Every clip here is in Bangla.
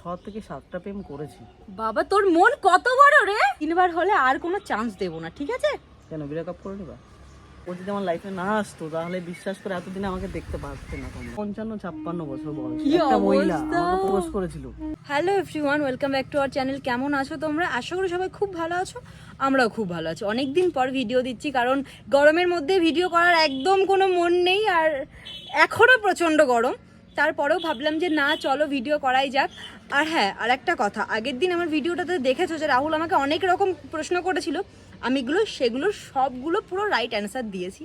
ছ থেকে সাতটা প্রেম করেছি। বাবা তোর মন কত বড় রে? তিনবার হলে আর কোনো চান্স দেবো না ঠিক আছে? কেন ব্রেকআপ করে নিবা? ও যদি আমার লাইফে না আসতো তাহলে বিশ্বাস করে এতদিন আমাকে দেখতে পারতে না পঞ্চান্ন ছাপ্পান্ন বছর বয়স। একটা মহিলা? করেছিল। Hello everyone welcome back to our channel কেমন আছো তোমরা? আশা করি সবাই খুব ভালো আছো আমরাও খুব ভালো আছি। অনেক দিন পর ভিডিও দিচ্ছি কারণ গরমের মধ্যে ভিডিও করার একদম কোনো মন নেই আর এখনও প্রচণ্ড গরম। তারপরেও ভাবলাম যে না, চলো ভিডিও করাই যাক। আর হ্যাঁ আর একটা কথা, আগের দিন আমার ভিডিওটাতে দেখেছ যে রাহুল আমাকে অনেক রকম প্রশ্ন করেছিল। আমি এগুলো সেগুলো সবগুলো পুরো রাইট অ্যান্সার দিয়েছি।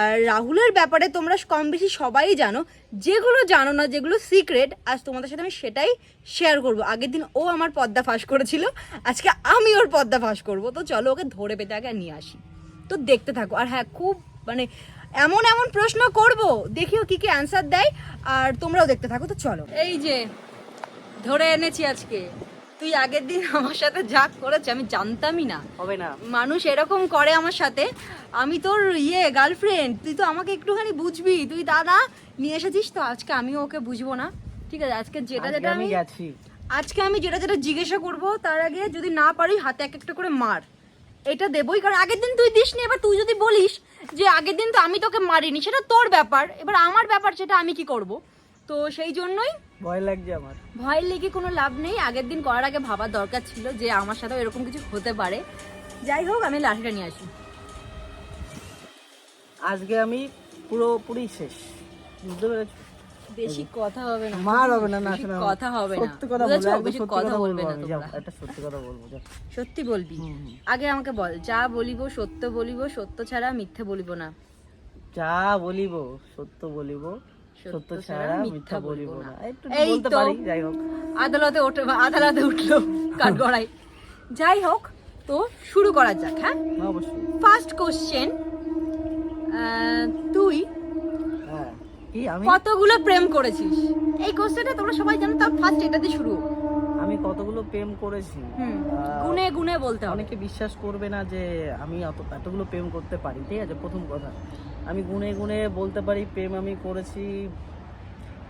আর রাহুলের ব্যাপারে তোমরা কম বেশি সবাই জানো, যেগুলো জানো না, যেগুলো সিক্রেট আজ তোমাদের সাথে আমি সেটাই শেয়ার করব। আগের দিন ও আমার পদ্মা ফাঁস করেছিল, আজকে আমি ওর পদ্মা ফাঁস করব। তো চলো ওকে ধরে পেতে আগে নিয়ে আসি। তো দেখতে থাকো। আর হ্যাঁ খুব মানে এমন এমন প্রশ্ন করব দেখিও কি কি অ্যান্সার দেয় আর তোমরাও দেখতে থাকো তো চলো। এই যে ধরে এনেছি আজকে। তুই আগের দিন আমার সাথে যা করেছে আমি জানতামই না। হবে না। মানুষ এরকম করে আমার সাথে। আমি তোর ইয়ে গার্লফ্রেন্ড তুই তো আমাকে একটুখানি বুঝবি। তুই দাদা নিয়ে এসেছিস তো আজকে আমিও ওকে বুঝব না। ঠিক আছে আজকে যেটা যেটা আমি আমি আজকে আমি যেটা যেটা জিজ্ঞাসা করব তার আগে যদি না পারি হাতে এক একটা করে মার। এটা দেবই কারণ আগের দিন তুই দিসনি এবার তুই যদি বলিস যে আগের দিন তো আমি তোকে মারিনি সেটা তোর ব্যাপার। এবার আমার ব্যাপার সেটা আমি কি করব? তো সেই জন্যই ভয় লাগছে আমার। ভয়ের লেগে কোনো লাভ নেই। আগের দিন করার আগে ভাবার দরকার ছিল যে আমার সাথেও এরকম কিছু হতে পারে। যাই হোক আমি লাঠিটা নিয়ে আসি। আজকে আমি পুরোপুরি শেষ। বুঝতে পেরেছ? বেশি কথা হবে না। মার হবে না না কথা হবে না। সত্যি কথা বলব বেশি কথা বলবে না তোমরা। একটা সত্যি কথা বলব সত্যি বলবি। আগে আমাকে বল যা বলিব সত্য বলিব সত্য ছাড়া মিথ্যে বলিব না। যা বলিব সত্য বলিব সত্য ছাড়া মিথ্যা বলিব না। একটু বলতে পারি যাই হোক। আদালতে ওঠে আদালতে উঠল কাঠগড়াই যাই হোক তো শুরু করা যাক হ্যাঁ? অবশ্যই। ফার্স্ট কোশ্চেন তুই হ্যাঁ কি আমি? কতগুলো প্রেম করেছিস? এই কোশ্চেনটা তোমরা সবাই জানো তার ফার্স্ট এটা দিয়ে শুরু। আমি কতগুলো প্রেম করেছি? গুনে গুনে বলতে অনেকে বিশ্বাস করবে না যে আমি অত এতগুলো প্রেম করতে পারি ঠিক আছে? প্রথম কথা। আমি গুনে গুনে বলতে পারি প্রেম আমি করেছি।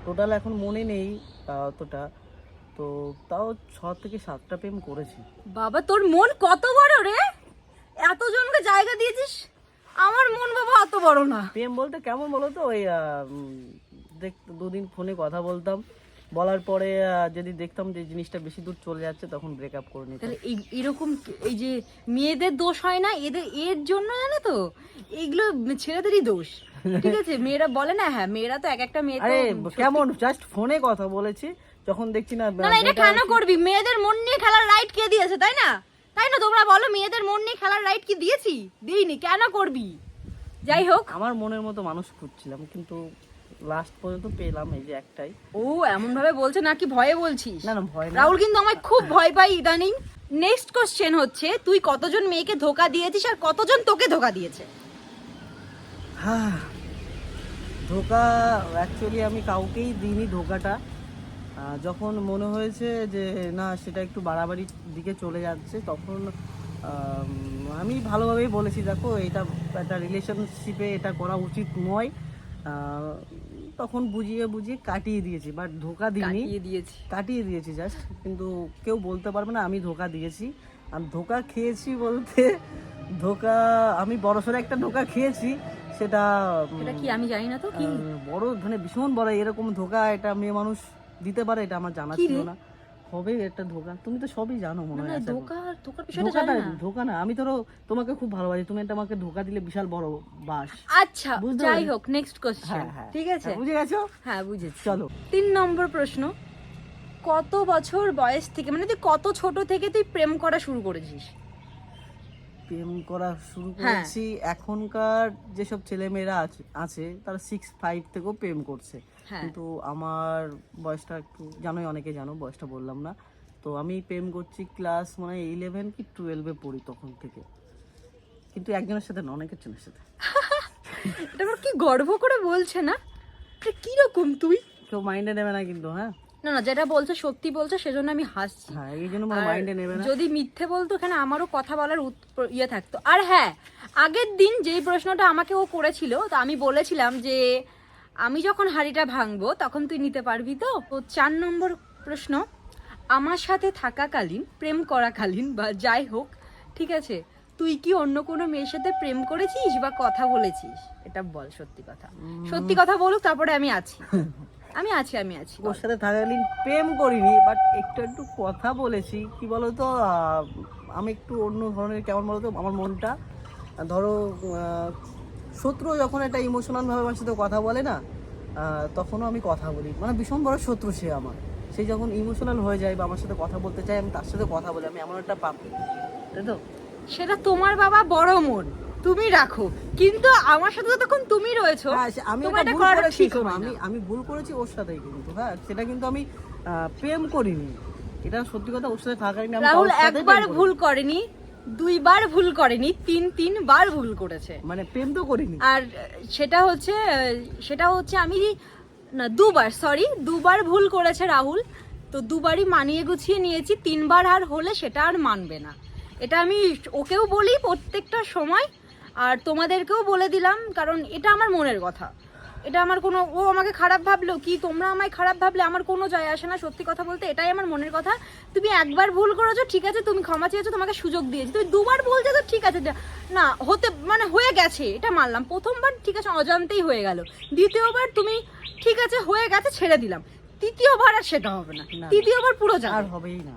টোটাল এখন মনে নেই অতটা। তো তাও ছ থেকে সাতটা প্রেম করেছি। বাবা তোর মন কত বড় রে? এতজনকে জায়গা দিয়েছিস? আমার মন বাবা অত বড় না। প্রেম বলতে কেমন বলো তো? ওই দেখ দুদিন ফোনে কথা বলতাম। বলার পরে যদি দেখতাম যে জিনিসটা বেশি দূর চলে যাচ্ছে তখন ব্রেকআপ করে নিতাম। তাহলে এই এরকম এই যে মেয়েদের দোষ হয় না এদের এর জন্য জানো তো? এগুলো ছেলেদেরই দোষ। ঠিক আছে? মেয়েরা বলে না হ্যাঁ মেয়েরা তো এক একটা মেয়ে আরে কেমন? জাস্ট ফোনে কথা বলেছি যখন দেখছি না না এটা কেন করবি? মেয়েদের মন নিয়ে খেলার রাইট কে দিয়েছে তাই না? তাই না তোমরা বলো মেয়েদের মন নিয়ে খেলার রাইট কি দিয়েছি? দিইনি কেন করবি? যাই হোক। আমার মনের মতো মানুষ খুঁজছিলাম কিন্তু লাস্ট পর্যন্ত পেলাম এই যে একটাই। ও এমন ভাবে বলছে নাকি ভয়ে বলছিস? না না ভয় না। রাহুল কিন্তু আমায় খুব ভয় পাই ইদানিং। নেক্সট কোশ্চেন হচ্ছে তুই কতজন মেয়েকে ধোকা দিয়েছিস আর কতজন তোকে ধোকা দিয়েছে? হ্যাঁ ধোকা অ্যাকচুয়ালি আমি কাউকেই দিইনি ধোকাটা। যখন মনে হয়েছে যে না সেটা একটু বাড়াবাড়ির দিকে চলে যাচ্ছে তখন আমি ভালোভাবেই বলেছি দেখো এটা একটা রিলেশনশিপে এটা করা উচিত নয়। তখন বুঝিয়ে বুঝিয়ে কাটিয়ে দিয়েছি বাট ধোকা দিইনি। দিয়েছি। কাটিয়ে দিয়েছি জাস্ট কিন্তু কেউ বলতে পারবে না আমি ধোকা দিয়েছি। আর ধোকা খেয়েছি বলতে ধোকা আমি বড়সড় একটা ধোকা খেয়েছি সেটা কি আমি জানি না তো কি? বড় মানে ভীষণ বড় এরকম ধোকা এটা মেয়ে মানুষ দিতে পারে এটা আমার জানা ছিল না। হবে একটা ধোকা। তুমি তো সবই জানো মনে হয়। ধোকা ধোকার বিষয়টা জানি না। ধোকা না। আমি ধরো তোমাকে খুব ভালোবাসি তুমি এটা আমাকে ধোকা দিলে বিশাল বড় বাস। আচ্ছা যাই হোক নেক্সট কোশ্চেন হ্যাঁ হ্যাঁ। ঠিক আছে? হ্যাঁ, বুঝে গেছো? হ্যাঁ বুঝেছি। চলো। তিন নম্বর প্রশ্ন। কত বছর বয়স থেকে মানে তুই কত ছোট থেকে তুই প্রেম করা শুরু করেছিস? প্রেম করা শুরু হ্যাঁ। করেছি। এখনকার যেসব ছেলেমেয়েরা আছে আছে তারা সিক্স ফাইভ থেকেও প্রেম করছে। হ্যাঁ। কিন্তু আমার বয়সটা একটু জানোই অনেকে জানো বয়সটা বললাম না। তো আমি প্রেম করছি ক্লাস মানে ইলেভেন কি টুয়েলভে পড়ি তখন থেকে। কিন্তু একজনের সাথে না অনেকের জনের সাথে। এটা কি গর্ব করে বলছে না? এটা কীরকম তুই? কেউ মাইন্ডে নেবে না কিন্তু হ্যাঁ? না না যেটা বলছে সত্যি বলছে সেজন্য আমি হাসছি। হ্যাঁ এই জন্য মাইন্ডে নেবে না। যদি মিথ্যে বলতো এখানে আমারও কথা বলার ইয়ে থাকতো। আর হ্যাঁ আগের দিন যেই প্রশ্নটা আমাকে ও করেছিল তো আমি বলেছিলাম যে আমি যখন হাড়িটা ভাঙবো তখন তুই নিতে পারবি তো? তো চার নম্বর প্রশ্ন আমার সাথে থাকাকালীন প্রেম করাকালীন বা যাই হোক ঠিক আছে তুই কি অন্য কোনো মেয়ের সাথে প্রেম করেছিস বা কথা বলেছিস? এটা বল সত্যি কথা। সত্যি কথা বলুক তারপরে আমি আছি। আমি আছি আমি আছি ওর সাথে থাকাকালীন প্রেম করিনি বাট একটু একটু কথা বলেছি। কি বলতো আমি একটু অন্য ধরনের কেমন বলতো আমার মনটা ধরো শত্রু যখন একটা ইমোশনাল ভাবে আমার সাথে কথা বলে না তখনও আমি কথা বলি। মানে ভীষণ বড় শত্রু সে আমার। সে যখন ইমোশনাল হয়ে যায় বা আমার সাথে কথা বলতে চাই আমি তার সাথে কথা বলি আমি এমন একটা পাপি তাই তো? সেটা তোমার বাবা বড় মন। তুমি রাখো। কিন্তু আমার সাথে তখন তুমি রয়েছো হ্যাঁ, আমি এটা ভুল ঠিক আমি আমি ভুল করেছি ওর সাথেই কিন্তু হ্যাঁ সেটা কিন্তু আমি প্রেম করিনি। এটা সত্যি কথা ওর সাথে থাকাকালীন আমি রাহুল একবার ভুল করেনি। দুইবার ভুল করেনি তিন তিনবার ভুল করেছে। মানে প্রেম তো করিনি। আর সেটা হচ্ছে সেটা হচ্ছে আমি না দুবার সরি দুবার ভুল করেছে রাহুল। তো দুবারই মানিয়ে গুছিয়ে নিয়েছি তিনবার আর হলে সেটা আর মানবে না। এটা আমি ওকেও বলি প্রত্যেকটা সময় আর তোমাদেরকেও বলে দিলাম কারণ এটা আমার মনের কথা। এটা আমার কোনো ও আমাকে খারাপ ভাবলো কি তোমরা আমায় খারাপ ভাবলে? আমার কোনো যায় আসে না সত্যি কথা বলতে এটাই আমার মনের কথা। তুমি একবার ভুল করেছ ঠিক আছে তুমি ক্ষমা চেয়েছো তোমাকে সুযোগ দিয়েছি। তুমি দুবার বলছো তো ঠিক আছে না হতে মানে হয়ে গেছে এটা মানলাম। প্রথমবার ঠিক আছে অজান্তেই হয়ে গেল। দ্বিতীয়বার তুমি ঠিক আছে হয়ে গেছে ছেড়ে দিলাম। তৃতীয়বার আর সেটা হবে না। তৃতীয়বার পুরো যা আর হবেই না।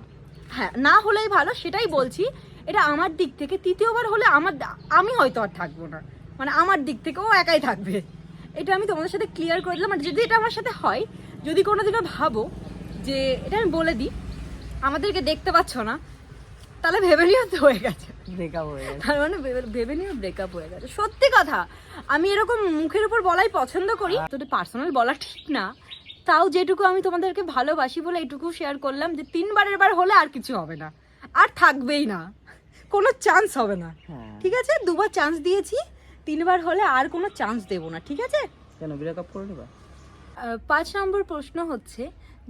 হ্যাঁ না হলেই ভালো সেটাই বলছি। এটা আমার দিক থেকে তৃতীয়বার হলে আমার আমি হয়তো আর থাকব না। মানে আমার দিক থেকে ও একাই থাকবে। এটা আমি তোমাদের সাথে ক্লিয়ার করে দিলাম। আর যদি এটা আমার সাথে হয় যদি কোনো দিনও ভাবো যে এটা আমি বলে দিই আমাদেরকে দেখতে পাচ্ছ না তাহলে ভেবে নিও তো হয়ে গেছে। ব্রেকআপ হয়ে গেছে। তার মানে ভেবে- নিও ব্রেকআপ হয়ে গেছে। সত্যি কথা আমি এরকম মুখের উপর বলাই পছন্দ করি। তোদের পার্সোনাল বলা ঠিক না তাও যেটুকু আমি তোমাদেরকে ভালোবাসি বলে এইটুকু শেয়ার করলাম যে তিনবারের বার হলে আর কিছু হবে না। আর থাকবেই না। কোনো চান্স হবে না। হ্যাঁ। ঠিক আছে? দুবার চান্স দিয়েছি তিনবার হলে আর কোনো চান্স দেবো না ঠিক আছে? কেন ব্রেকআপ করে নিবা? পাঁচ নম্বর প্রশ্ন হচ্ছে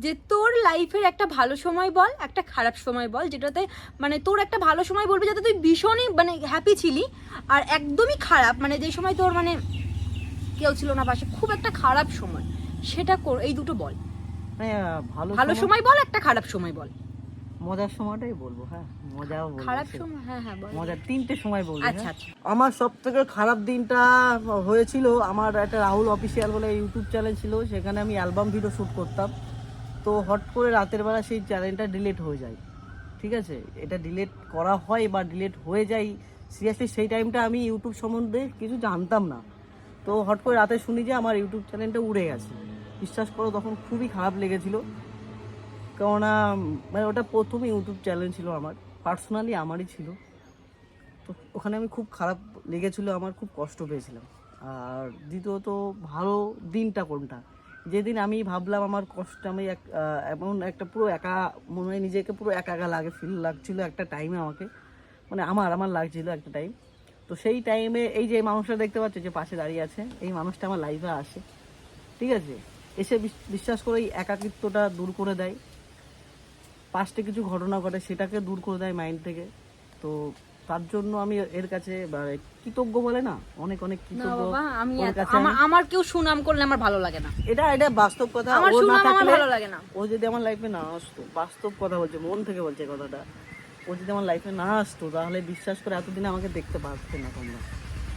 যে তোর লাইফের একটা ভালো সময় বল একটা খারাপ সময় বল যেটাতে মানে তোর একটা ভালো সময় বলবি যাতে তুই ভীষণই মানে হ্যাপি ছিলি আর একদমই খারাপ মানে যে সময় তোর মানে কেউ ছিল না পাশে খুব একটা খারাপ সময় সেটা কর এই দুটো বল। মানে ভালো সময় বল একটা খারাপ সময় বল। মজার সময়টাই বলব হ্যাঁ? মজাও বলব খারাপ সময় হ্যাঁ হ্যাঁ মজার তিনটে সময় বলব আচ্ছা হ্যাঁ? আচ্ছা। আমার সব থেকে খারাপ দিনটা হয়েছিল আমার একটা রাহুল অফিসিয়াল বলে ইউটিউব চ্যানেল ছিল সেখানে আমি অ্যালবাম ভিডিও শ্যুট করতাম। তো হট করে রাতের বেলা সেই চ্যানেলটা ডিলিট হয়ে যায় ঠিক আছে? এটা ডিলিট করা হয় বা ডিলিট হয়ে যায় সিরিয়াসলি সেই টাইমটা আমি ইউটিউব সম্বন্ধে কিছু জানতাম না। তো হট করে রাতে শুনি যে আমার ইউটিউব চ্যানেলটা উড়ে গেছে। বিশ্বাস করো তখন খুবই খারাপ লেগেছিল। কেননা মানে ওটা প্রথম ইউটিউব চ্যানেল ছিল আমার। পার্সোনালি আমারই ছিল। তো ওখানে আমি খুব খারাপ লেগেছিল, আমার খুব কষ্ট পেয়েছিলাম। আর দ্বিতীয়ত, ভালো দিনটা কোনটা? যেদিন আমি ভাবলাম আমার কষ্ট, আমি এক এমন একটা পুরো একা, মনে হয় নিজেকে পুরো একা একা লাগে ফিল লাগছিল একটা টাইমে আমাকে। মানে আমার আমার লাগছিল একটা টাইম তো সেই টাইমে এই যে মানুষটা দেখতে পাচ্ছ যে পাশে দাঁড়িয়ে আছে, এই মানুষটা আমার লাইফে আসে। ঠিক আছে? এসে বিশ্বাস করে এই একাকিত্বটা দূর করে দেয়। পাঁচটা কিছু ঘটনা ঘটে সেটাকে দূর করে দেয় মাইন্ড থেকে। তো তার জন্য আমি এর কাছে কৃতজ্ঞ বলে না অনেক অনেক কৃতজ্ঞ আমি আমার কেউ সুনাম করলে আমার ভালো লাগে না। এটা এটা বাস্তব কথা আমার ও সুনাম আমার ভালো লাগে না। ও যদি আমার লাইফে না আসতো বাস্তব কথা বলছে মন থেকে বলছে কথাটা ও যদি আমার লাইফে না আসতো তাহলে বিশ্বাস করে এতদিন আমাকে দেখতে পারতে না তোমরা।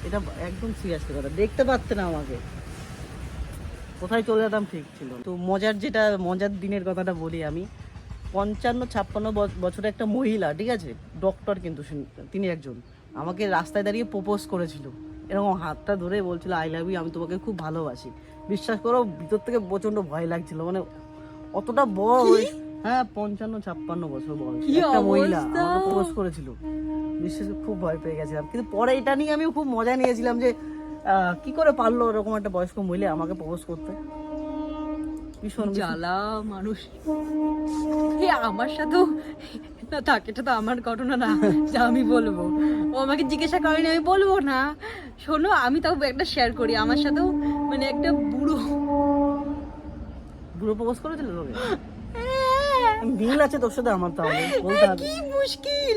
এটা একদম সিরিয়াসলি কথা দেখতে পারতে না আমাকে। কোথায় চলে যেতাম ঠিক ছিল তো মজার যেটা মজার দিনের কথাটা বলি আমি পঞ্চান্ন ছাপ্পান্ন বছরের একটা মহিলা ঠিক আছে? ডক্টর কিন্তু তিনি একজন। আমাকে রাস্তায় দাঁড়িয়ে প্রপোজ করেছিল। এরকম হাতটা ধরে বলছিল আই লাভ ইউ আমি তোমাকে খুব ভালোবাসি। বিশ্বাস করো ভিতর থেকে প্রচণ্ড ভয় লাগছিল। মানে অতটা বড় বয়স হ্যাঁ পঞ্চান্ন ছাপ্পান্ন বছর বয়স। একটা মহিলা! আমাকে প্রপোজ করেছিল। বিশ্বাস খুব ভয় পেয়ে গেছিলাম। কিন্তু পরে এটা নিয়ে আমি খুব মজা নিয়েছিলাম যে কি করে পারল এরকম একটা বয়স্ক মহিলা আমাকে প্রপোজ করতে? ভীষণ জ্বালা মানুষ। এ আমার সাথেও না থাক এটা তো আমার ঘটনা না যা আমি বলব। ও আমাকে জিজ্ঞাসা করেনি আমি বলব না। শোনো আমি তাও একটা শেয়ার করি আমার সাথেও মানে একটা বুড়ো বুড়ো প্রপোজ করেছিল তোকে? মিল আছে তোর সাথে আমার তাহলে বলতে হবে। কি মুশকিল।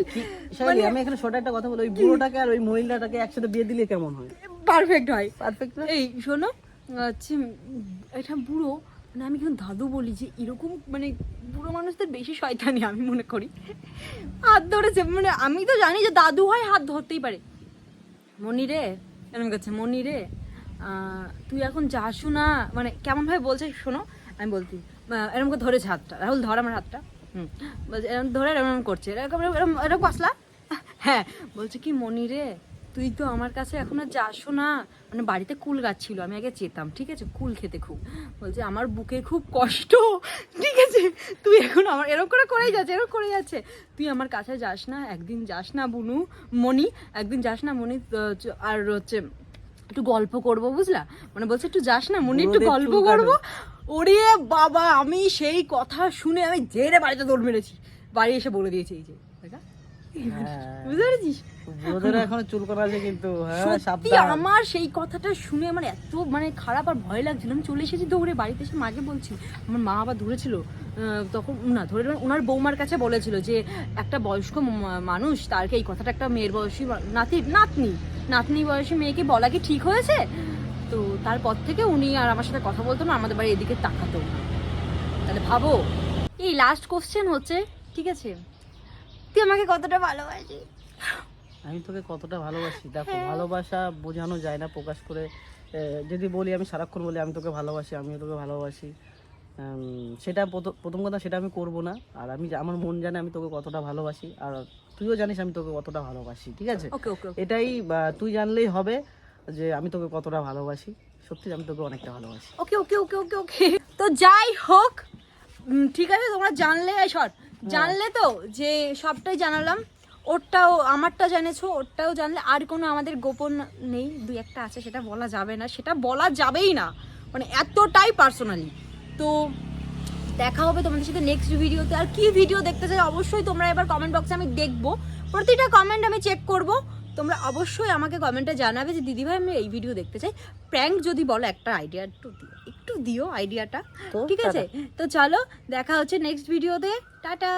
শাইলি, আমি এখানে ছোট একটা কথা বলি ওই বুড়োটাকে আর ওই মহিলাটাকে একসাথে বিয়ে দিলে কেমন হয়? পারফেক্ট হয়। পারফেক্ট এই শোনো হচ্ছে এটা বুড়ো মানে আমি কিন্তু দাদু বলি যে এরকম মানে বুড়ো মানুষদের বেশি শয়তানি আমি মনে করি। হাত ধরেছে মানে আমি তো জানি যে দাদু হয় হাত ধরতেই পারে। মনি রে এরকম করছে মনি রে তুই এখন যাসু না মানে কেমনভাবে বলছে শোনো আমি আহ, এরকম করে ধরেছে হাতটা। রাহুল ধর আমার হাতটা। হুম বলছে এরকম ধরে এরকম করছে এরকম এরকম এরকম এরকম হ্যাঁ বলছে কি মনি রে তুই তো আমার কাছে এখন আর যাসও না। মানে বাড়িতে কুল গাছ ছিল আমি আগে যেতাম ঠিক আছে? কুল খেতে খুব। বলছে আমার বুকে খুব কষ্ট। ঠিক আছে? তুই এখন আমার এরকম করে করেই যাচ্ছে এরকম করে যাচ্ছে। তুই আমার কাছে যাস না একদিন যাস না বুনু মনি একদিন যাস না মনি আর হচ্ছে একটু গল্প করব বুঝলা? মানে বলছে একটু যাস না মনি একটু গল্প করব। ওরে বাবা আমি সেই কথা শুনে আমি জেরে বাড়িতে দৌড় মেরেছি। বাড়ি এসে বলে দিয়েছি এই যে। আমার সেই কথাটা শুনে এত মানে খারাপ আর ভয় লাগছিল। আমি চলে এসেছি দৌড়ে বাড়িতে এসে মাকে বলছি। আমার মা আবার ধরেছিল তখন না ধরে ওনার বৌমার কাছে বলেছিল যে একটা বয়স্ক মানুষ তারকে এই কথাটা একটা মেয়ের বয়সী নাতি নাতনি নাতনি বয়সী মেয়েকে বলা কি ঠিক হয়েছে? তো তারপর থেকে উনি আর আমার সাথে কথা বলতো না আমাদের বাড়ি এদিকে তাকাতো না। তাহলে ভাবো এই লাস্ট কোশ্চেন হচ্ছে ঠিক আছে? তুই আমাকে কতটা ভালোবাসিস? আমি তোকে কতটা ভালোবাসি? দেখো হ্যাঁ। ভালোবাসা বোঝানো যায় না প্রকাশ করে। যদি বলি আমি সারাক্ষণ বলি আমি তোকে ভালোবাসি আমিও তোকে ভালোবাসি। সেটা প্রথ- প্রথম কথা সেটা আমি করব না। আর আমি আমার মন জানে আমি তোকে কতটা ভালোবাসি। আর তুইও জানিস আমি তোকে কতটা ভালোবাসি ঠিক আছে? এটাই তুই জানলেই হবে যে আমি তোকে কতটা ভালোবাসি। সত্যি আমি তোকে অনেকটা ভালোবাসি। ওকে ওকে ওকে ওকে ওকে। তো যাই হোক ঠিক আছে তোমরা জানলে শর্ট জানলে তো যে সবটাই জানালাম, ওরটাও, আমারটা জেনেছো, ওরটাও জানলে আর কোনো আমাদের গোপন নেই দুই একটা আছে সেটা বলা যাবে না, সেটা বলা যাবেই না মানে এতটাই পার্সোনালি তো দেখা হবে তোমাদের সাথে নেক্সট ভিডিওতে আর কি ভিডিও দেখতে চাই অবশ্যই তোমরা এবার কমেন্ট বক্সে আমি দেখব। প্রতিটা কমেন্ট আমি চেক করব। তোমরা অবশ্যই আমাকে কমেন্টে জানাবে যে, দিদিভাই, আমি এই ভিডিও দেখতে চাই। প্র্যাঙ্ক যদি বলো একটা আইডিয়া একটু একটু দিও আইডিয়াটা। ঠিক আছে? তো চলো দেখা হচ্ছে নেক্সট ভিডিওতে টাটা!